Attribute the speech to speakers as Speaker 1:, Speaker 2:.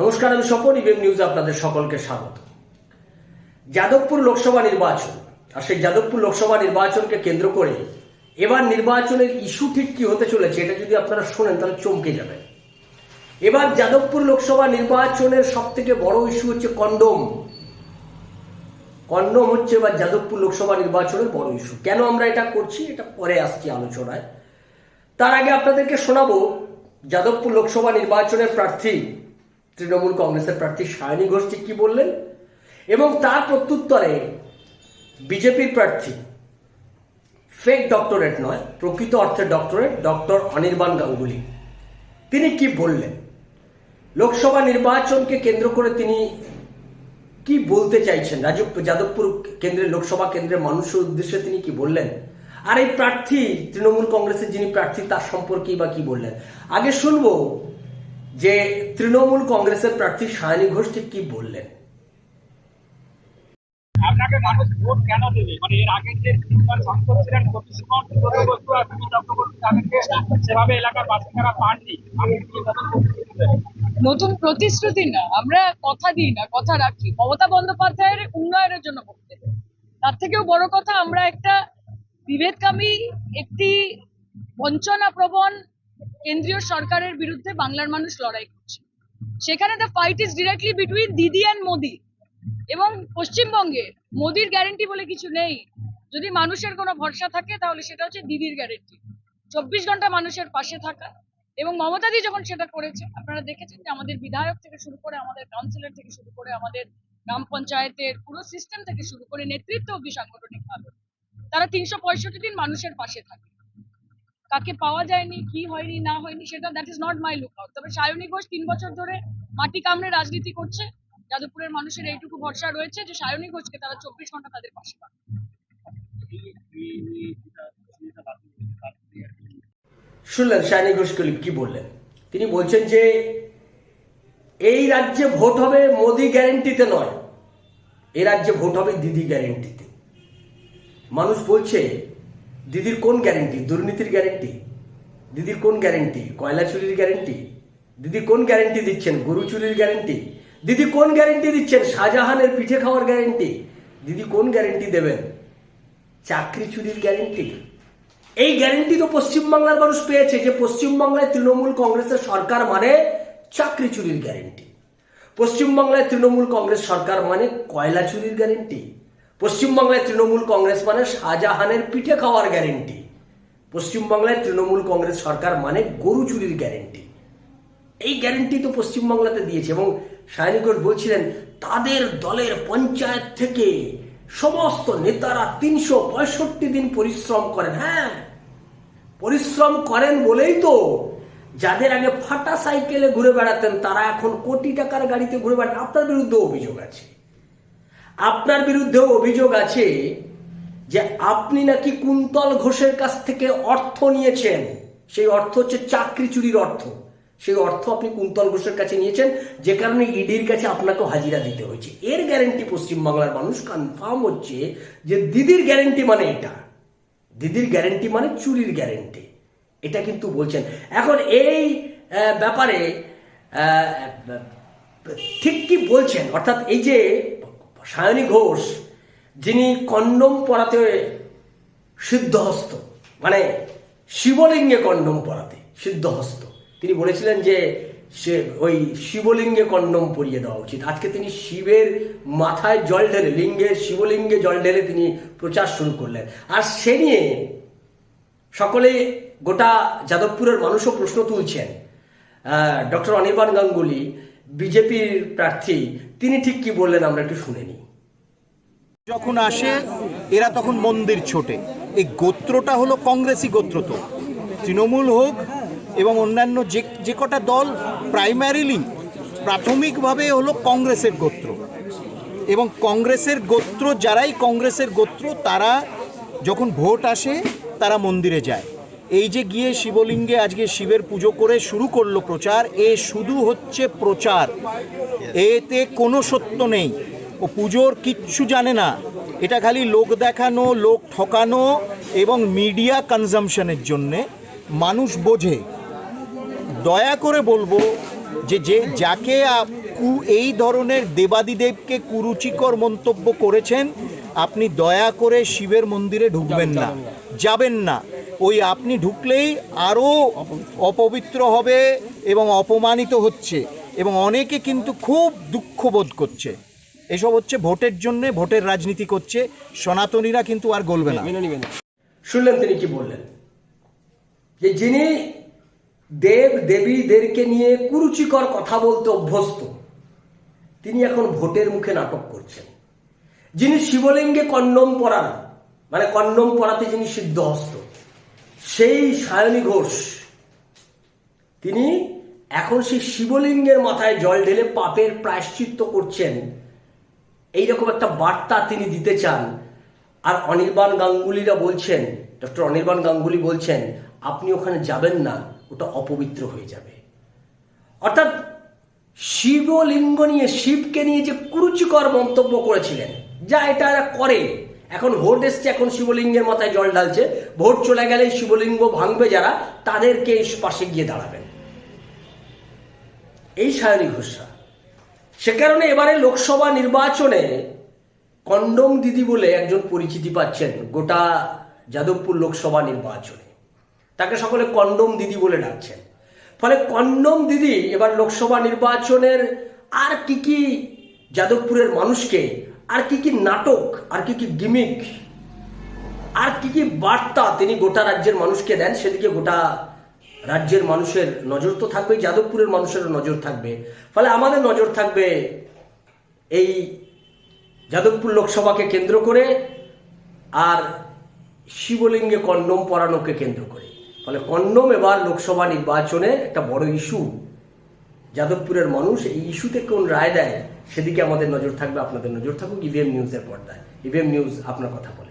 Speaker 1: নমস্কার, আমি স্বপন ইভেম নিউজে আপনাদের সকলকে স্বাগত। যাদবপুর লোকসভা নির্বাচন, আর সেই যাদবপুর লোকসভা নির্বাচনকে কেন্দ্র করে এবার নির্বাচনের ইস্যু ঠিক কি হতে চলেছে, এটা যদি আপনারা শোনেন, তাহলে চমকে যাবেন। এবার যাদবপুর লোকসভা নির্বাচনের সব থেকে বড় ইস্যু হচ্ছে কন্ডোম। কন্ডোম হচ্ছে এবার যাদবপুর লোকসভা নির্বাচনের বড় ইস্যু কেন আমরা এটা করছি, এটা পরে আসছি আলোচনায়। তার আগে আপনাদেরকে শোনাবো, যাদবপুর লোকসভা নির্বাচনের প্রার্থী তৃণমূল কংগ্রেসের প্রার্থী সায়নী ঘোষ ঠিক কি বললেন? এবং তার প্রত্যুত্তরে বিজেপির প্রার্থী ফেক ডক্টরেট নয়, প্রকৃত অর্থে ডক্টরেট ডক্টর অনির্বাণ গাঙ্গুলি। তিনি কি বললেন? লোকসভা নির্বাচনকে কেন্দ্র করে তিনি কি বলতে চাইছেন? রাজব যাদবপুর কেন্দ্রের লোকসভা কেন্দ্রের মানুষের উদ্দেশ্যে তিনি কি বললেন? আর এই প্রার্থী, তৃণমূল কংগ্রেসের যিনি প্রার্থী, তার সম্পর্কেই বা কি বললেন? আগে শুনব যে তৃণমূল কংগ্রেসের প্রার্থী সায়নী ঘোষ ঠিক কি বললেন?
Speaker 2: আপনাকে মানুষ ভোট কেন দেবে? মানে এর আগের যে তিনবার সংসদ ছিলেন সেভাবে এলাকার বাসিন্দারা পাননি। নতুন প্রতিশ্রুতি
Speaker 3: নতুন প্রতিশ্রুতি না আমরা কথা দিই না কথা রাখি। মমতা বন্দ্যোপাধ্যায়ের উন্নয়নের জন্য ভোট দেবে। তার থেকেও বড় কথা আমরা একটা বিভেদকামী একটি বঞ্চনা প্রবণ কেন্দ্রীয় সরকারের বিরুদ্ধে বাংলার মানুষ লড়াই করছে। সেখানে the fight is directly between Didi and Modi এবং পশ্চিমবঙ্গে মোদির গ্যারেন্টি বলে কিছু নেই। যদি মানুষের কোনো ভরসা থাকে, তাহলে সেটা হচ্ছে দিদির গ্যারেন্টি চব্বিশ ঘণ্টা মানুষের পাশে থাকা এবং মমতাদি যখন সেটা করেছে, আপনারা দেখেছেন যে আমাদের বিধায়ক থেকে শুরু করে আমাদের কাউন্সিলর থেকে শুরু করে আমাদের গ্রাম পঞ্চায়েতের পুরো সিস্টেম থেকে শুরু করে নেতৃত্ব অব্দি সাংগঠনিক ভাবে তারা তিনশো পঁয়ষট্টি দিন মানুষের পাশে থাকে। কাকে পাওয়া যায়নি, কি হয়নি, না হয়নি, সেটা that is not my look out তবে সায়নী ঘোষ তিন বছর ধরে মাটি কামড়ে রাজনীতি করছে। যাদবপুরের মানুষের এইটুকু ভরসা রয়েছে যে সায়নী ঘোষকে তারা চব্বিশ ঘণ্টা তাদের পাশে পাবে।
Speaker 1: শুনলেন, সায়নী ঘোষ কলি- কি বললেন? তিনি বলছেন যে, এই রাজ্যে ভোট হবে মোদি গ্যারেন্টিতে নয়। এই রাজ্যে ভোট হবে দিদি গ্যারেন্টিতে মানুষ বলছে দিদির কোন গ্যারেন্টি দুর্নীতির গ্যারেন্টি দিদির কোন গ্যারেন্টি কয়লা চুরির গ্যারেন্টি দিদি কোন গ্যারেন্টি দিচ্ছেন? গরু চুরির গ্যারেন্টি দিদি কোন গ্যারেন্টি দিচ্ছেন? শাহজাহানের পিঠে খাওয়ার গ্যারেন্টি দিদি কোন গ্যারেন্টি দেবেন? চাকরি চুরির গ্যারেন্টি এই গ্যারেন্টি তো পশ্চিমবাংলার মানুষ পেয়েছে যে পশ্চিমবাংলায় তৃণমূল কংগ্রেসের সরকার মানে চাকরি চুরির গ্যারেন্টি পশ্চিমবাংলায় তৃণমূল কংগ্রেস সরকার মানে কয়লা চুরির গ্যারেন্টি পশ্চিমবাংলায় তৃণমূল কংগ্রেস মানে শাহজাহানের পিঠে খাওয়ার গ্যারেন্টি পশ্চিমবাংলায় তৃণমূল কংগ্রেস সরকার মানে গরু চুরির গ্যারেন্টি এই গ্যারেন্টি তো পশ্চিমবাংলাতে দিয়েছে এবং সায়নী ঘোষ বলছিলেন, তাদের দলের পঞ্চায়েত থেকে সমস্ত নেতারা তিনশো পঁয়ষট্টি দিন পরিশ্রম করেন। হ্যাঁ পরিশ্রম করেন বলেই তো যাদের আগে ফাটা সাইকেলে ঘুরে বেড়াতেন, তারা এখন কোটি টাকার গাড়িতে ঘুরে বেড়ান আপনার বিরুদ্ধে অভিযোগ আছে। আপনার বিরুদ্ধেও অভিযোগ আছে যে আপনি নাকি কুন্তল ঘোষের কাছ থেকে অর্থ নিয়েছেন। সেই অর্থ হচ্ছে চাকরি চুরির অর্থ। সেই অর্থ আপনি কুন্তল ঘোষের কাছে নিয়েছেন, যে কারণে ইডির কাছে আপনাকে হাজিরা দিতে হয়েছে। এর গ্যারেন্টি পশ্চিমবাংলার মানুষ কনফার্ম হচ্ছে যে দিদির গ্যারেন্টি মানে এটা। দিদির গ্যারেন্টি মানে চুরির গ্যারেন্টি এটা কিন্তু বলছেন। এখন এই ব্যাপারে ঠিক কি বলছেন? অর্থাৎ এই যে সায়নী ঘোষ, যিনি কন্ডম পরাতে সিদ্ধহস্ত মানে শিবলিঙ্গে কন্ডম পরাতে সিদ্ধহস্ত। তিনি বলেছিলেন যে সে ওই শিবলিঙ্গে কন্ডম পরিয়ে দেওয়া উচিত। আজকে তিনি শিবের মাথায় জল ঢেলে লিঙ্গে শিবলিঙ্গে জল ঢেলে তিনি প্রচার শুরু করলেন। আর সে নিয়ে সকলে গোটা যাদবপুরের মানুষও প্রশ্ন তুলছেন। ডক্টর অনির্বাণ গাঙ্গুলি বিজেপির প্রার্থী, তিনি ঠিক কি বললেন আমরা একটু শুনে নিই।
Speaker 4: যখন আসে, এরা তখন মন্দির ছোটে। এই গোত্রটা হলো কংগ্রেসি গোত্র তো। তৃণমূল হোক এবং অন্যান্য যে যে কটা দল প্রাইমারিলি প্রাথমিকভাবে হলো কংগ্রেসের গোত্র। এবং কংগ্রেসের গোত্র, যারাই কংগ্রেসের গোত্র, তারা যখন ভোট আসে, তারা মন্দিরে যায়। এই যে গিয়ে শিবলিঙ্গে আজকে শিবের পুজো করে শুরু করল প্রচার, এ শুধু হচ্ছে প্রচার। এতে কোনো সত্য নেই। ও পুজোর কিচ্ছু জানে না। এটা খালি লোক দেখানো, লোক ঠকানো এবং মিডিয়া কনজামশনের জন্যে মানুষ বোঝে। দয়া করে বলব যে যে, যাকে কু এই ধরনের দেবাদিদেবকে কুরুচিকর মন্তব্য করেছেন, আপনি দয়া করে শিবের মন্দিরে ঢুকবেন না। যাবেন না। ওই আপনি ঢুকলেই আরও অপবিত্র হবে এবং অপমানিত হচ্ছে এবং অনেকে কিন্তু খুব দুঃখ বোধ করছে। এসব হচ্ছে ভোটের জন্য, ভোটের রাজনীতি করছে, সনাতনীরা কিন্তু আর গলবে না।
Speaker 1: শুনলেন তিনি কি বললেন? যে যিনি দেব দেবীদেরকে নিয়ে কুরুচিকর কথা বলতে অভ্যস্ত, তিনি এখন ভোটের মুখে নাটক করছেন। যিনি শিবলিঙ্গে কন্ডম পরান মানে কন্ডম পরাতে যিনি সিদ্ধহস্ত সেই সায়নী ঘোষ। তিনি এখন সেই শিবলিঙ্গের মাথায় জল ঢেলে পাপের প্রায়শ্চিত্ত করছেন। এইরকম একটা বার্তা তিনি দিতে চান। আর অনির্বাণ গাঙ্গুলিরা বলছেন, ডক্টর অনির্বাণ গাঙ্গুলি বলছেন, আপনি ওখানে যাবেন না, ওটা অপবিত্র হয়ে যাবে। অর্থাৎ শিবলিঙ্গ নিয়ে শিবকে নিয়ে যে কুরুচিকর মন্তব্য করেছিলেন, যা এটা করে এখন ভোট এসছে, এখন শিবলিঙ্গের মাথায় জল ঢালছে। ভোট চলে গেলে শিবলিঙ্গ ভাঙবে যারা, তাদেরকে পাশে গিয়ে দাঁড়াবেন। এই সায়নী ঘোষরা সে কারণে এবারে লোকসভা নির্বাচনে কন্ডম দিদি বলে একজন পরিচিতি পাচ্ছেন গোটা যাদবপুর লোকসভা নির্বাচনে। তাকে সকলে কন্ডম দিদি বলে ডাকছেন। ফলে কন্ডম দিদি এবার লোকসভা নির্বাচনের আর কি কি যাদবপুরের মানুষকে আর কি কি নাটক, আর কি কি গিমিক আর কি কি বার্তা তিনি গোটা রাজ্যের মানুষকে দেন, সেদিকে গোটা রাজ্যের মানুষের নজর তো থাকবে যাদবপুরের মানুষেরও নজর থাকবে। ফলে আমাদের নজর থাকবে এই যাদবপুর লোকসভাকে কেন্দ্র করে আর শিবলিঙ্গে কন্ডম পরানোকে কেন্দ্র করে। ফলে কন্ডম এবার লোকসভা নির্বাচনে একটা বড় ইস্যু যাদবপুরের মানুষ, এই ইস্যুতে কোন রায় দেয়? সেদিকে আমাদের নজর থাকবে, আপনাদের নজর থাকুক ইভিএম নিউজের পর্দায়। ইভিএম নিউজ আপনার কথা বলে।